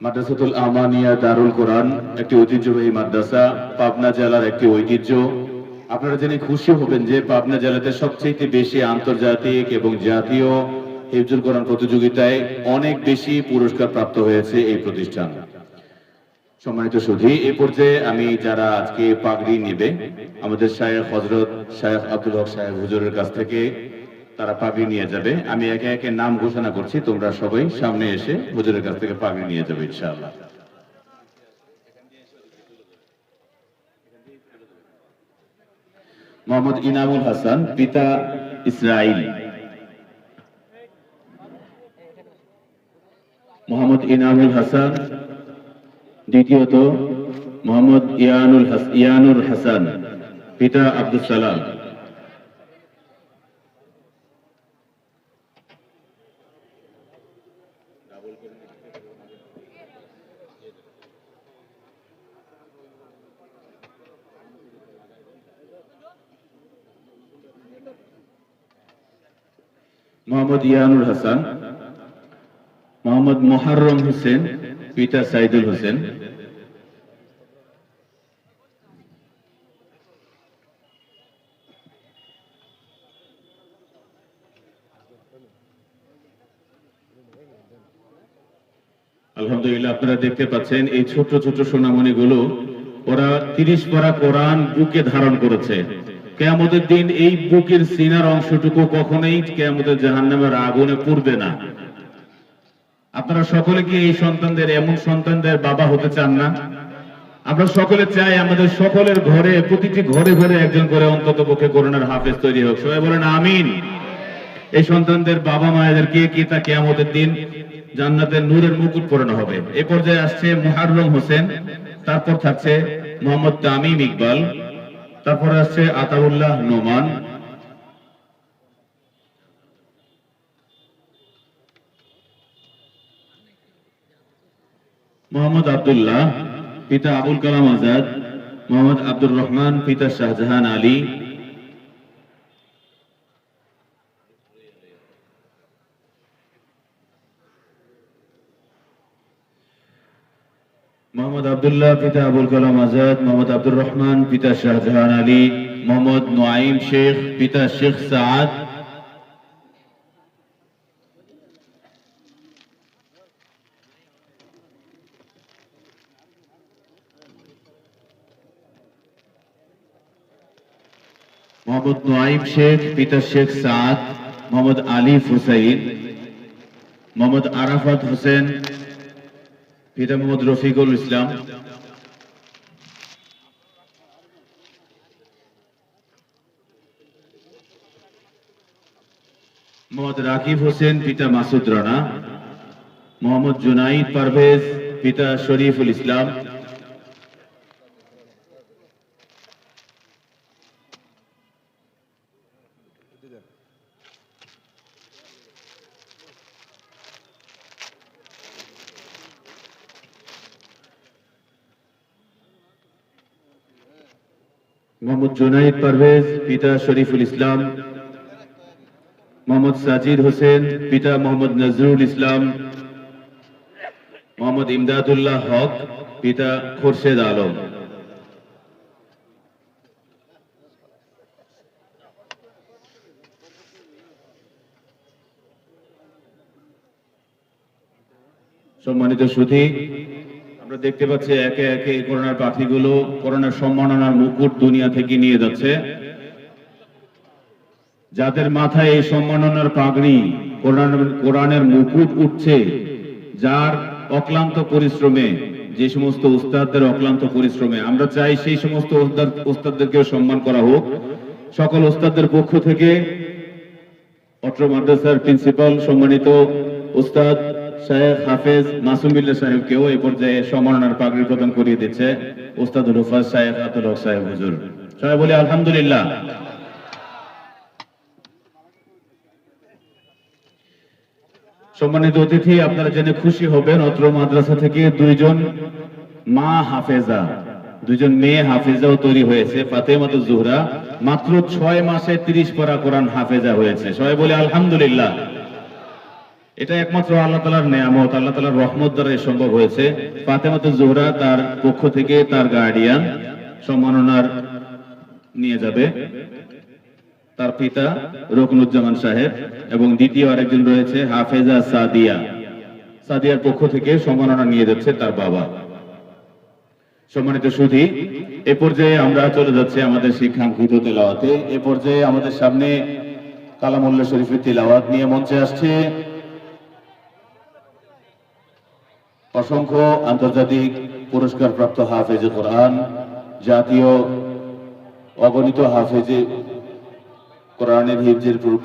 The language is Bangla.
মাদ্রাসাতুল আমানিয়া দারুল কোরআন, একটি ঐতিহ্যবাহী মাদ্রাসা, পাবনা জেলার একটি ঐতিহ্য। আপনারা জেনে খুশি হবেন যে পাবনা জেলাতে সবচেয়ে বেশি আন্তর্জাতিক এবং জাতীয় হিফজুল কোরআন প্রতিযোগিতায় অনেক বেশি পুরস্কার প্রাপ্ত হয়েছে এই প্রতিষ্ঠান। সম্মানিত সুধী এ পর্যায়ে আমি যারা আজকে পাগড়ি নেবে, আমাদের শায়েখ হজরত শায়েখ আব্দুল হক সাহেব হুজুরের কাছ থেকে তারা পাগড়ি নিয়ে যাবে। আমি একে একে নাম ঘোষণা করছি, তোমরা সবাই সামনে এসে হুজুরের কাছ থেকে পাগড়ি নিয়ে যাবে ইনশাআল্লাহ। মোহাম্মদ ইনামুল হাসান, পিতা ইসরাইল। মোহাম্মদ ইনামুল হাসান, দ্বিতীয়ত মোহাম্মদ ইয়ানুল ইয়ানুর হাসান, পিতা আব্দুল সালাম। মোহাম্মদ ইয়ানুর হাসান, মোহাম্মদ মোহাররম হোসেন পিতা সাইদুল হোসেন। আলহামদুলিল্লাহ, আপনারা দেখতে পাচ্ছেন এই ছোট ছোট সোনামণি গুলো ওরা তিরিশ পারা কোরআন বুকে ধারণ করেছে। কেয়ামতের দিন এই বুকের সিনার অংশটুকু কখনোই কেয়ামতের জাহান্নামের আগুনে পুড়বে না। আপনারা সকলে কি এই সন্তানদের, এমন সন্তানদের বাবা হতে চান না? আমরা সকলে চাই আমাদের সকলের ঘরে, প্রতিটি ঘরে ঘরে একজন করে অন্তত পক্ষে করোনার হাফেজ তৈরি হোক। সবাই বলেন আমিন। এই সন্তানদের বাবা মায়েদেরকে কি তা কেয়ামতের দিন জান্নাতের নূরের মুকুট পরানো হবে। এ পর্যায়ে আসছে মুহাররম হোসেন, তারপর থাকছে মোহাম্মদ তামিম ইকবাল। তারপর আসছে আতাউল্লাহ নোমান। মোহাম্মদ আবদুল্লাহ, পিতা আবুল কালাম আজাদ, মোহাম্মদ আব্দুর রহমান, পিতা শাহজাহান আলী। মোহাম্মদ আব্দুল্লাহ, পিতা আবুল কালাম আজাদ, মোহাম্মদ আব্দুর রহমান, পিতা শাহজাহান আলী, মোহাম্মদ নোয়াইম শেখ, পিতা শেখ সাদ মোহাম্মদ নোয়াইম শেখ, পিতা শেখ সাদ মোহাম্মদ আলিফ হুসাইন, মোহাম্মদ আরাফাত হোসেন পিতা মোহাম্মদ রফিকুল ইসলাম। মোহাম্মদ রাকিব হোসেন, পিতা মাসুদ রানা। মোহাম্মদ জুনাইদ পারভেজ, পিতা শরীফুল ইসলাম। মোহাম্মদ জুনাইদ পারভেজ, পিতা শরীফুল ইসলাম। মোহাম্মদ সাজিদ হোসেন, পিতা মোহাম্মদ নজরুল ইসলাম। মোহাম্মদ ইমদাদুল্লাহ হক, পিতা খোরশেদ আলম। সম্মানিত সুধী আমরা দেখতে পাচ্ছি একে একে করোনার পাখিগুলো করোনার সম্মাননার মুকুট দুনিয়া থেকে নিয়ে যাচ্ছে। যাদের মাথায় এই সম্মাননার পাগড়ি, কোরআন- কোরআনের মুকুট উঠছে, যার অক্লান্ত পরিশ্রমে, যে সমস্ত উস্তাদদের অক্লান্ত পরিশ্রমে, আমরা চাই সেই সমস্ত উস্তাদ, উস্তাদদেরকেও সম্মান করা হোক। সকল উস্তাদদের পক্ষ থেকে অত্র মাদ্রাসার প্রিন্সিপাল সম্মানিত উস্তাদ শাহেখ হাফেজ মাসুম বিল্লাহ সাহেবকেও এই পর্যায়ে সম্মাননার পাগড়ি প্রদান করিয়ে দিচ্ছে উস্তাদুল হুফাজ শাহেখ আতুল হক সাহেব হুজুর। সবাই বলি আলহামদুলিল্লাহ। সম্মানিত অতিথি, আপনারা জেনে খুশি হবেন অত্র মাদ্রাসা থেকে দুইজন মা হাফেজা, দুইজন মেয়ে হাফেজাও তৈরি হয়েছে ফাতেমাত জুহরা। মাত্র ছয় মাসে তিরিশ পারা কোরআন হাফেজা হয়েছে। সবাই বলে আলহামদুলিল্লাহ। এটা একমাত্র আল্লাহ তালার নেয়ামত, আল্লাহ তালার রহমত দ্বারা এ সম্ভব হয়েছে। ফাতেমাতে জোহরা তার পক্ষ থেকে তার গার্ডিয়ান সম্মাননার নিয়ে যাবে। তার পিতা রকনুজ্জামান সাহেব এবং দ্বিতীয় আরেকজন রয়েছে হাফেজা সাদিয়া। সাদিয়ার পক্ষ থেকে সম্মাননা নিয়ে যাচ্ছে তার বাবা। সম্মানিত সুধী, এ পর্যায়ে আমরা চলে যাচ্ছি আমাদের শিক্ষাঙ্কিত তেলাওয়াতে। এ পর্যায়ে আমাদের সামনে কালামুল্লাহ শরীফের তেলাওয়াত নিয়ে মঞ্চে আসছে। অসংখ্য আন্তর্জাতিক পুরস্কার প্রাপ্ত হাফেজ কোরআন জাতীয় অগণিত হাফেজে কোরআনের হিফজের